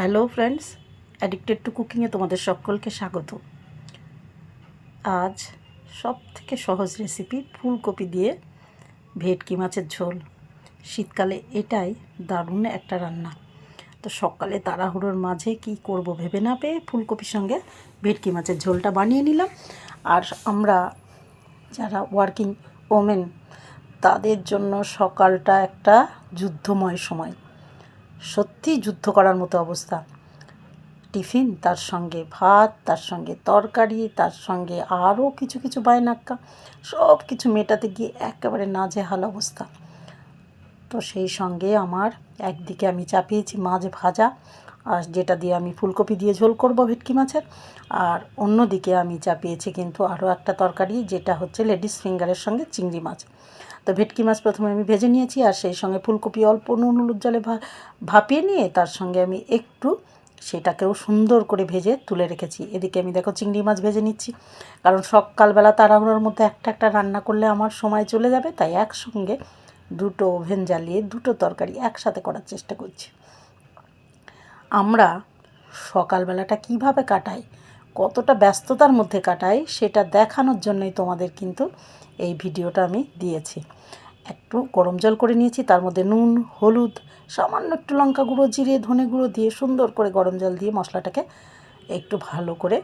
Hello friends addicted to কুকিংয়ে তোমাদের সকলকে স্বাগত। আজ সব থেকে সহজ রেসিপি ফুলকপি দিয়ে ভেটকি মাছের ঝোল। শীতকালে এটাই দারুণ একটা রান্না। তো সকালে তাড়াহুড়োর মাঝে কি করব ভেবে না পেয়ে ফুলকপির সঙ্গে ভেটকি মাছের ঝোলটা বানিয়ে নিলাম। আর আমরা যারা ওয়ার্কিং ওমেন তাদের জন্য সকালটা একটা যুদ্ধময় সময়। সত্যি যুদ্ধ করার মতো অবস্থা। টিফিন তার সঙ্গে ভাত, তার সঙ্গে তরকারি, তার সঙ্গে আরও কিছু কিছু বায়নাক্কা, সব কিছু মেটাতে গিয়ে একেবারে নাজেহাল অবস্থা। তো সেই সঙ্গে আমার একদিকে আমি চাপিয়েছি মাছ ভাজা আর যেটা দিয়ে আমি ফুলকপি দিয়ে ঝোল করব ভেটকি মাছের। আর অন্যদিকে আমি চাপিয়েছি কিন্তু আরও একটা তরকারি, যেটা হচ্ছে লেডিস ফিঙ্গারের সঙ্গে চিংড়ি মাছ। তো ভেটকি মাছ প্রথমে আমি ভেজে নিয়েছি আর সেই সঙ্গে ফুলকপি অল্প নুন হলুদ জলে ভাপিয়ে নিয়ে তার সঙ্গে আমি একটু সেটাকেও সুন্দর করে ভেজে তুলে রেখেছি। এদিকে আমি দেখো চিংড়ি মাছ ভেজে নিচ্ছি। কারণ সকালবেলা তাড়াহুড়োর মধ্যে একটা একটা রান্না করলে আমার সময় চলে যাবে, তাই একসঙ্গে দুটো ওভেন জ্বালিয়ে দুটো তরকারি একসাথে করার চেষ্টা করছি। আমরা সকালবেলাটা কীভাবে কাটাই, কতটা ব্যস্ততার মধ্যে কাটাই, সেটা দেখানোর জন্যই তোমাদের কিন্তু এই ভিডিওটা আমি দিয়েছি। একটু গরম জল করে নিয়েছি, তার মধ্যে নুন, হলুদ, সামান্য একটু লঙ্কা গুঁড়ো, জিরে, ধনে গুঁড়ো দিয়ে সুন্দর করে গরম জল দিয়ে মশলাটাকে একটু ভালো করে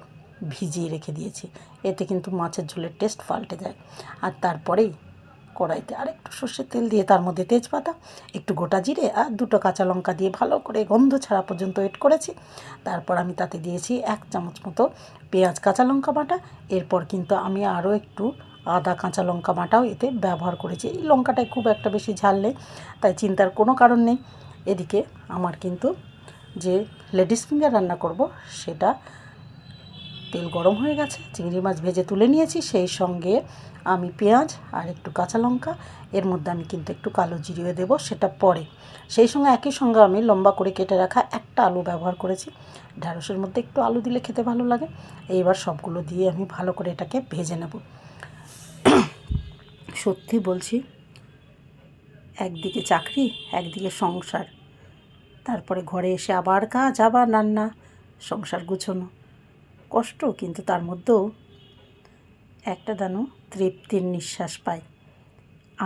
ভিজিয়ে রেখে দিয়েছি। এতে কিন্তু মাছের ঝোলের টেস্ট পাল্টে যায়। আর তারপরেই কড়াইতে আর একটু সর্ষের তেল দিয়ে তার মধ্যে তেজপাতা, একটু গোটা জিরে আর দুটো কাঁচা লঙ্কা দিয়ে ভালো করে গন্ধ ছাড়া পর্যন্ত ওয়েট করেছি। তারপর আমি তাতে দিয়েছি এক চামচ মতো পেঁয়াজ কাঁচা লঙ্কা বাটা। এরপর কিন্তু আমি আরও একটু আদা কাঁচা লঙ্কা বাটাও এতে ব্যবহার করেছি। এই লঙ্কাটায় খুব একটা বেশি ঝাল নেই, তাই চিন্তার কোনো কারণ নেই। এদিকে আমার কিন্তু যে লেডিস ফিঙ্গার রান্না করব, সেটা তেল গরম হয়ে গেছে, চিংড়ি মাছ ভেজে তুলে নিয়েছি, সেই সঙ্গে আমি পেঁয়াজ আর একটু কাঁচা লঙ্কা, এর মধ্যে আমি কিন্তু একটু কালো জিরিয়ে দেব, সেটা পরে। সেই সঙ্গে একই সঙ্গে আমি লম্বা করে কেটে রাখা একটা আলু ব্যবহার করেছি ঢ্যাঁড়সের মধ্যে একটু আলু দিলে খেতে ভালো লাগে, এইবার সবগুলো দিয়ে আমি ভালো করে এটাকে ভেজে নেব। সত্যি বলছি, একদিকে চাকরি, একদিকে সংসার, তারপরে ঘরে এসে আবার কাজ, আবার রান্না, সংসার গুছোনো। কষ্ট, কিন্তু তার মধ্যেও একটা দানো তৃপ্তির নিঃশ্বাস পাই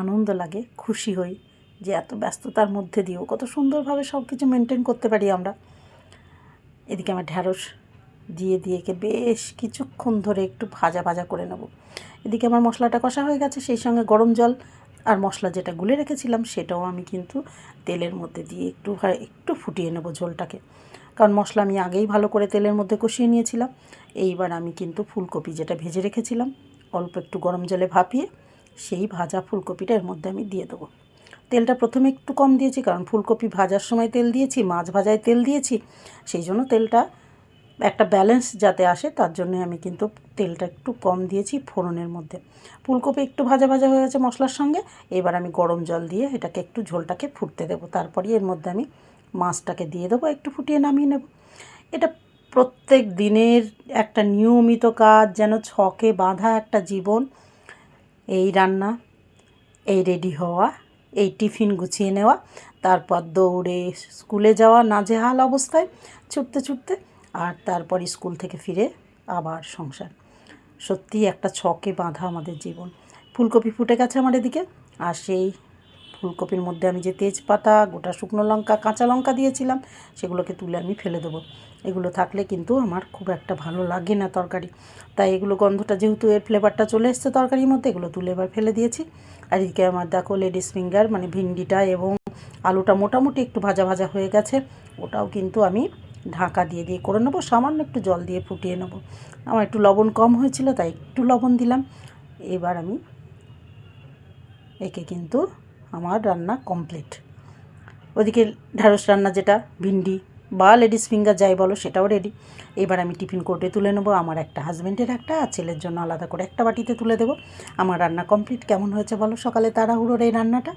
আনন্দ লাগে, খুশি হই যে এত ব্যস্ততার মধ্যে দিয়েও কত সুন্দরভাবে সব কিছু মেনটেন করতে পারি আমরা। এদিকে আমার ঢ্যাঁড়স দিয়ে দিয়েকে বেশ কিছুক্ষণ ধরে একটু ভাজা ভাজা করে নেব। এদিকে আমার মশলাটা কষা হয়ে গেছে, সেই সঙ্গে গরম জল আর মশলা যেটা গুলে রেখেছিলাম সেটাও আমি কিন্তু তেলের মধ্যে দিয়ে একটু একটু ফুটিয়ে নেব ঝোলটাকে। কারণ মশলা আমি আগেই ভালো করে তেলের মধ্যে কষিয়ে নিয়েছিলাম। এইবার আমি কিন্তু ফুলকপি যেটা ভেজে রেখেছিলাম, অল্প একটু গরম জলে ভাপিয়ে সেই ভাজা ফুলকপিটা এর মধ্যে আমি দিয়ে দেবো। তেলটা প্রথমে একটু কম দিয়েছি কারণ ফুলকপি ভাজার সময় তেল দিয়েছি, মাছ ভাজায় তেল দিয়েছি, সেই জন্য তেলটা একটা ব্যালেন্স যাতে আসে তার জন্য আমি কিন্তু তেলটা একটু কম দিয়েছি ফোড়নের মধ্যে। ফুলকপি একটু ভাজা ভাজা হয়ে গেছে মশলার সঙ্গে, এবার আমি গরম জল দিয়ে এটাকে একটু ঝোলটাকে ফুটতে দেবো। তারপরে এর মধ্যে আমি মাছটাকে দিয়ে দেবো, একটু ফুটিয়ে নামিয়ে নেব। এটা প্রত্যেক দিনের একটা নিয়মিত কাজ, যেন ছকে বাঁধা একটা জীবন। এই রান্না, এই রেডি হওয়া, এই টিফিন গুছিয়ে নেওয়া, তারপর দৌড়ে স্কুলে যাওয়া নাজেহাল অবস্থায় ছুটতে ছুটতে, আর তারপর স্কুল থেকে ফিরে আবার সংসার। সত্যিই একটা ছকে বাঁধা আমাদের জীবন। ফুলকপি ফুটে গেছে আমার এদিকে, আর সেই ফুলকপির মধ্যে আমি যে তেজপাতা, গোটা শুকনো লঙ্কা, কাঁচা লঙ্কা দিয়েছিলাম, সেগুলোকে তুলে আমি ফেলে দেবো। এগুলো থাকলে কিন্তু আমার খুব একটা ভালো লাগে না তরকারি। তাই এগুলো গন্ধটা যেহেতু এর ফ্লেভারটা চলে এসছে তরকারির মধ্যে, এগুলো তুলে এবার ফেলে দিয়েছি। আর এদিকে আমার দেখো লেডিস ফিঙ্গার মানে ভিন্ডিটা এবং আলুটা মোটামুটি একটু ভাজা ভাজা হয়ে গেছে, ওটাও কিন্তু আমি ঢাকা দিয়ে দিয়ে করে নেব, সামান্য একটু জল দিয়ে ফুটিয়ে নেব। আমার একটু লবণ কম হয়েছিল, তাই একটু লবণ দিলাম। এবার আমি একে কিন্তু আমার রান্না কমপ্লিট ওদিকে ঢ্যাঁড়স রান্না যেটা, ভিন্ডি বা লেডিস ফিঙ্গার যাই বলো, সেটাও রেডি এবার আমি টিফিন কোর্টে তুলে নেব। আমার একটা হাজব্যান্ডের একটা, আর ছেলের জন্য আলাদা করে একটা বাটিতে তুলে দেবো। আমার রান্না কমপ্লিট কেমন হয়েছে বলো? সকালে তাড়াহুড়োর এই রান্নাটা?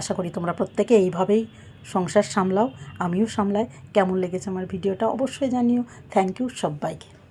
আশা করি তোমরা প্রত্যেকে এইভাবেই সংসার সামলাও, আমিও সামলাই। কেমন লেগেছে আমার ভিডিওটা অবশ্যই জানিও। থ্যাংক ইউ সবাইকে।